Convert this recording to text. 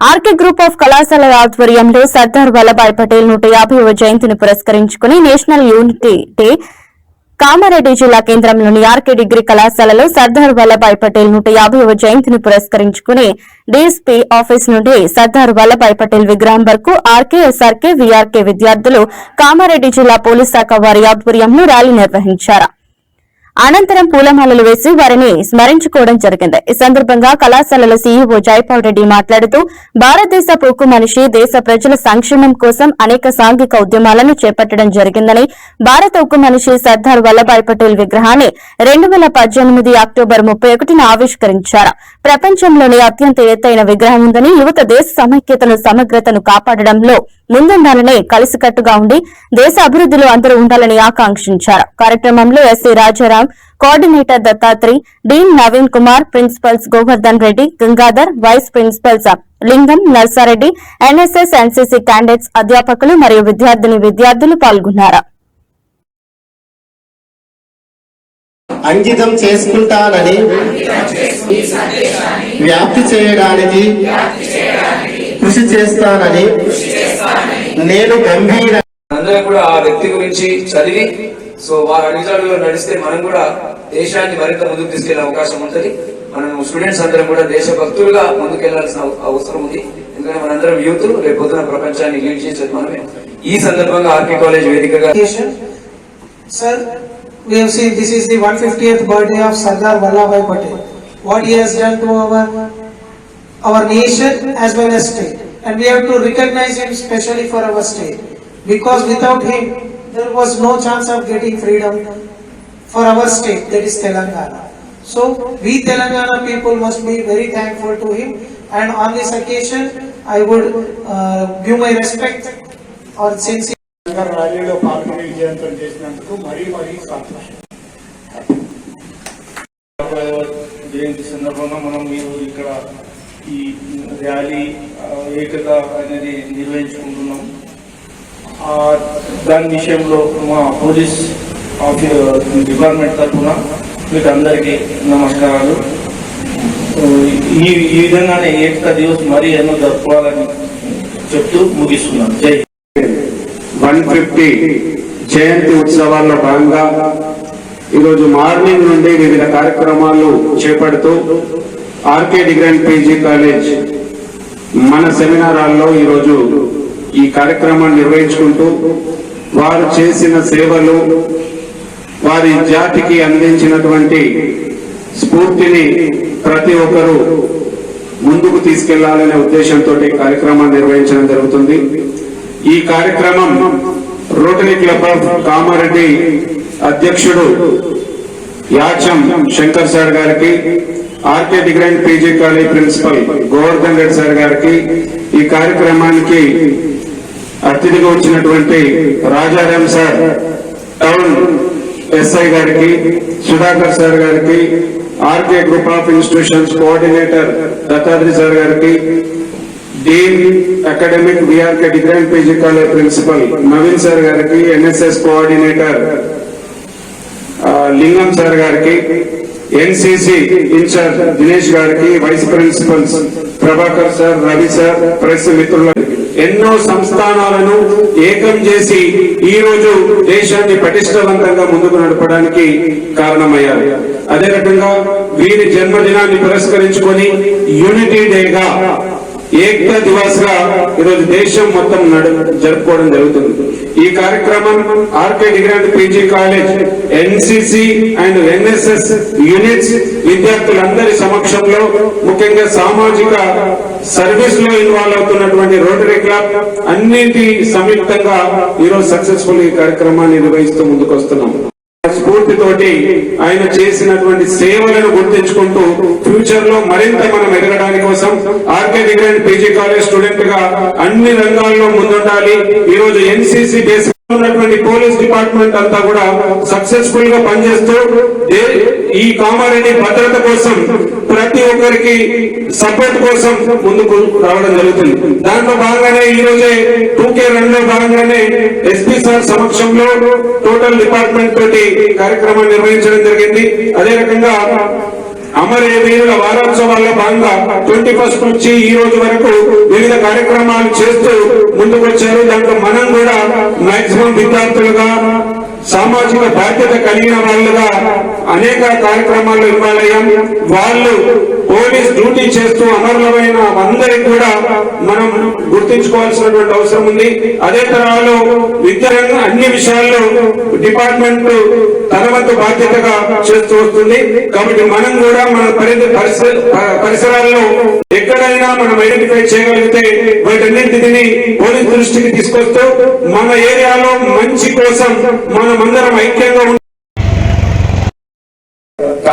RK group of కళాశాలల ఆధ్వర్యంలో సర్దార్ వల్లభాయ్ పటేల్ నూట యాభైవ జయంతిని పురస్కరించుకుని నేషనల్ యూనిటీ డే కామారెడ్డి జిల్లా కేంద్రంలోని ఆర్కే డిగ్రీ కళాశాలలో సర్దార్ వల్లభాయ్ పటేల్ నూట యాభైవ జయంతిని పురస్కరించుకుని డీఎస్పీ ఆఫీస్ నుండి సర్దార్ వల్లభాయ్ పటేల్ విగ్రహం వరకు ఆర్కే ఎస్ఆర్కే వీఆర్కే విద్యార్థులు కామారెడ్డి జిల్లా పోలీస్ శాఖ వారి ఆధ్వర్యంలో ర్యాలీ నిర్వహించారు. అనంతరం పూలమాలలు వేసి వారిని స్మరించుకోవడం జరిగింది. ఈ సందర్భంగా కళాశాలల సీఈఓ జైపాల్ రెడ్డి మాట్లాడుతూ భారతదేశ పొక్కు మనిషి దేశ ప్రజల సంక్షేమం కోసం అనేక సాంఘిక ఉద్యమాలను చేపట్టడం జరిగిందని భారత ఉక్కు మనిషి సర్దార్ వల్లభాయ్ పటేల్ విగ్రహాన్ని రెండు వేల పద్దెనిమిది అక్టోబర్ ముప్పై ఒకటిన ఆవిష్కరించారు. ప్రపంచంలోనే అత్యంత ఎత్తైన విగ్రహం ఉందని యువత దేశ సమైక్యతను సమగ్రతను కాపాడడంలో ముందుండాలని కలిసికట్టుగా ఉండి దేశ అభివృద్ధిలో అందరూ ఉండాలని ఆకాంక్షించారు. కార్యక్రమంలో SC Rajaram coordinator Dattatri dean Naveen Kumar principals Govardhan Reddy Gangadhar vice principals Lingam Narsareddy NSS NCC candidates అధ్యాపకులు మరియు విద్యార్థిని విద్యార్థులు పాల్గొన్నారు. అంకితం చేసుకుంటానని వ్యాప్తి చేయడానికి కృషి చేస్తానని నేను గంభీర అందరం కూడా ఆ వ్యక్తి గురించి చదివి సో వారి అడుగుజాడలో నడిస్తే మనం కూడా దేశాన్ని మరింత ముందుకు తీసుకెళ్ళే అవకాశం ఉంటుంది మనం స్టూడెంట్స్ అందరం కూడా దేశభక్తులుగా ముందుకెళ్ళాల్సిన అవ- అవసరం ఉంది ఎందుకంటే మనందరం యూత్ రేపు పొద్దున ప్రపంచాన్ని లీడ్ చేసేది మనమే ఈ సందర్భంగా ఆర్కే కాలేజ్ వేదికగా. Sir, we have seen this is the 150th birthday of Sardar Vallabhai Patel. What he has done to our our nation as well as state, and we have to recognize him specially for our state, because without him there was no chance of getting freedom for our state, that is Telangana. So we Telangana people must be very thankful to him, and on this occasion I would uh, give my respect or sincere. ర్యాలీలో పాల్గొని విజయవంతం చేసినందుకు మరీ మరీ సంతోషం జయంతి సందర్భంగా మనం మీరు ఇక్కడ ఈ ర్యాలీ ఏకత అనేది నిర్వహించుకుంటున్నాం. దాని విషయంలో మా పోలీస్ డిపార్ట్మెంట్ తరఫున మీకు అందరికీ నమస్కారాలు ఈ ఈ విధంగానే ఏకత దివస్ మరీ ఎన్నో జరుపుకోవాలని చెప్తూ ముగిస్తున్నాను. జై వన్ ఫిఫ్టీ జయంతి ఉత్సవాల్లో భాగంగా ఈరోజు మార్నింగ్ నుండి వివిధ కార్యక్రమాలు చేపడుతూ RK degree and PG college మన సెమినారాల్లో ఈరోజు ఈ కార్యక్రమాన్ని నిర్వహించుకుంటూ వారు చేసిన సేవలు వారి జాతికి అందించినటువంటి స్ఫూర్తిని ప్రతి ఒక్కరూ ముందుకు తీసుకెళ్ళాలనే ఉద్దేశంతో ఈ కార్యక్రమాన్ని నిర్వహించడం జరుగుతుంది. ఈ కార్యక్రమం రోటరీ క్లబ్ ఆఫ్ కామారెడ్డి అధ్యక్షుడు యాచం శంకర్ సార్ గారికి RK degree and PG college principal Govardhan Reddy sir గారికి ఈ కార్యక్రమానికి అతిథిగా వచ్చినటువంటి రాజారాం సార్ టౌన్ ఎస్ఐ గారికి సుధాకర్ సార్ గారికి RK group of institutions coordinator Dattatri sir గారికి dean academic VRK degree PG college principal Naveen sir గారికి ఎన్ఎస్ఎస్ కోఆర్డినేటర్ ఆ, లింగం సార్ గారికి ఎన్సిసి ఇన్ఛార్జ్ దినేష్ గారికి vice principals Prabhakar sir Ravi sir press మిత్రులకు ఎన్నో సంస్థానాలను ఏకం చేసి ఈ రోజు దేశాన్ని పటిష్టవంతంగా ముందుకు నడపడానికి కారణమయ్యారు. అదే రకంగా వీరి జన్మదినాన్ని పురస్కరించుకొని యూనిటీ డేగా ఏకతా దివాస్గా ఈరోజు దేశం మొత్తం జరుపుకోవడం జరుగుతుంది. ఈ కార్యక్రమం RK degree and PG college NCC and NSS units విద్యార్థులందరి సమక్షంలో ముఖ్యంగా సామాజిక సర్వీస్లో ఇన్వాల్వ్ అవుతున్నటువంటి రోటరీ క్లబ్ అన్నింటి సంయుక్తంగా ఈరోజు సక్సెస్ఫుల్ ఈ కార్యక్రమాన్ని నిర్వహిస్తూ ముందుకు వస్తున్నాం స్ఫూర్తితోటి ఆయన చేసినటువంటి సేవలను గుర్తించుకుంటూ ఫ్యూచర్లో మరింత మనం ఎదగడానికి కోసం RK degree and PG college స్టూడెంట్గా అన్ని రంగాల్లో ముందుండాలి. ఈ రోజు ఎన్సీసీ బేస్ ఉన్నటువంటి పోలీస్ డిపార్ట్మెంట్ అంతా కూడా సక్సెస్ఫుల్గా పనిచేస్తూ ఈ కామారెడ్డి భద్రత కోసం ప్రతి ఒక్కరికి సపోర్ట్ కోసం ముందుకు రావడం జరుగుతుంది. దాంట్లో భాగంగానే ఈ రోజే టూకే రన్లో భాగంగానే ఎస్పీ సార్ సమక్షంలో టోటల్ డిపార్ట్మెంట్ తోటి కార్యక్రమాన్ని నిర్వహించడం జరిగింది. అదే రకంగా అమరవీరుల వారోత్సవాల్లో భాగంగా ట్వంటీ ఫస్ట్ నుంచి ఈ రోజు వరకు వివిధ కార్యక్రమాలు చేస్తూ ముందుకొచ్చారు. దాంట్లో మనం కూడా మాక్సిమం విద్యార్థులుగా సామాజిక బాధ్యత కలిగిన వాళ్ళుగా అనేక కార్యక్రమాల్లో ఇన్వాల్వ్ వాళ్ళు పోలీస్ డ్యూటీ చేస్తూ అమరులమైన అందరికి కూడా మనం గుర్తించుకోవాల్సినటువంటి అవసరం ఉంది. అదే తరహాలో విద్యారంగ అన్ని విషయాల్లో డిపార్ట్మెంట్ తన వంతు బాధ్యతగా చేస్తూ వస్తుంది. కాబట్టి మనం కూడా మన పరిధి పరిసరాల్లో ఎక్కడైనా మనం ఐడెంటిఫై చేయగలిగితే వాటన్నింటిని పోలీస్ దృష్టికి తీసుకొస్తూ మన ఏరియాలో మంచి కోసం మనమందరం ఐక్యంగా